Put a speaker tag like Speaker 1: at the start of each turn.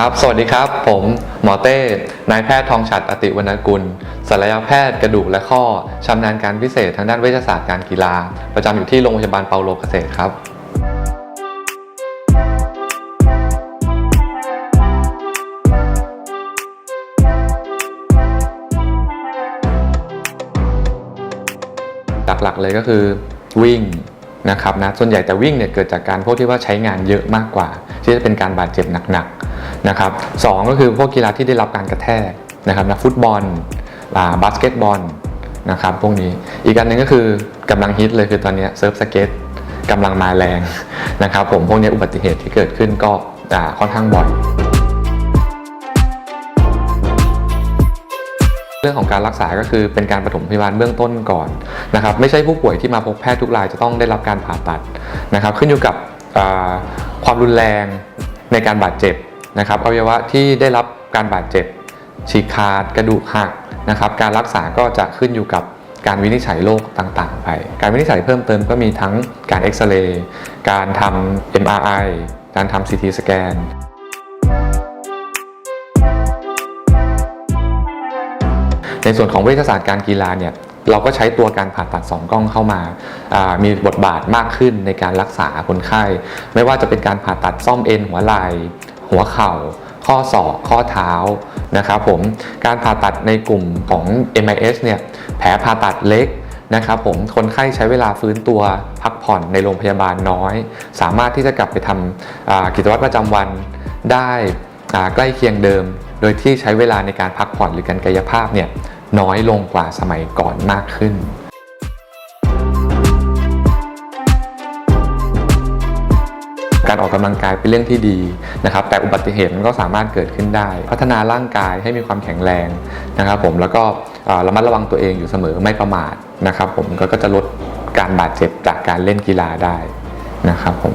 Speaker 1: ครับ สวัสดีครับ ผมหมอเต้ นายแพทย์ทองฉัดอติวรรณกุลศัลยแพทย์กระดูกและข้อ ชำนาญการพิเศษทางด้านเวชศาสตร์การกีฬา ประจำอยู่ที่โรงพยาบาลเปาโลเกษตรครับ หลักๆเลยก็คือวิ่งนะครับนะ ส่วนใหญ่แต่วิ่งเนี่ยเกิดจากการพวกที่ว่าใช้งานเยอะมากกว่า ที่จะเป็นการบาดเจ็บหนักๆนะครับสองก็คือพวกกีฬาที่ได้รับการกระแทกนะครับนะฟุตบอลอ่าบาสเกตบอลนะครับพวกนี้อีกอันหนึ่งก็คือกำลังฮิตเลยคือตอนนี้เซิร์ฟสเก็ตกำลังมาแรงนะครับผมพวกนี้อุบัติเหตุที่เกิดขึ้นก็ค่อนข้างบ่อยเรื่องของการรักษาก็คือเป็นการปฐมพยาบาลเบื้องต้นก่อนนะครับไม่ใช่ผู้ป่วยที่มาพบแพทย์ทุกรายจะต้องได้รับการผ่าตัดนะครับขึ้นอยู่กับ ความรุนแรงในการบาดเจ็บนะครับอวัยวะที่ได้รับการบาดเจ็บฉีกขาดกระดูกหักนะครับ การรักษาก็จะขึ้นอยู่กับการวินิจฉัยโรคต่างๆ ไป การวินิจฉัยเพิ่มเติมก็มีทั้งการเอ็กซเรย์การทำ MRI การทำ CT สแกนในส่วนของเวชศาสตร์การกีฬาเนี่ย เราก็ใช้ตัวการผ่าตัดสองกล้องเข้ามาามีบทบาทมากขึ้นในการรักษาคนไข้ ไม่ว่าจะเป็นการผ่าตัดซ่อมเอ็นหัวไหล่หัวเข่า ข้อศอกข้อเท้านะครับผมการผ่าตัดในกลุ่มของ MIS เนี่ยแผลผ่าตัดเล็กนะครับผมคนไข้ใช้เวลาฟื้นตัวพักผ่อนในโรงพยาบาลน้อย สามารถที่จะกลับไปทำกิจวัตรประจำวันได้ใกล้เคียงเดิม โดยที่ใช้เวลาในการพักผ่อนหรือการกายภาพเนี่ย น้อยลงกว่าสมัยก่อนมากขึ้น การออกกำลังกายเป็นเรื่องที่ดีนะครับ แต่อุบัติเหตุมันก็สามารถเกิดขึ้นได้ พัฒนาร่างกายให้มีความแข็งแรงนะครับ ผมแล้วก็ระมัดระวังตัวเองอยู่เสมอไม่ประมาทนะครับ ผมก็จะลดการบาดเจ็บจากการเล่นกีฬาได้นะครับผม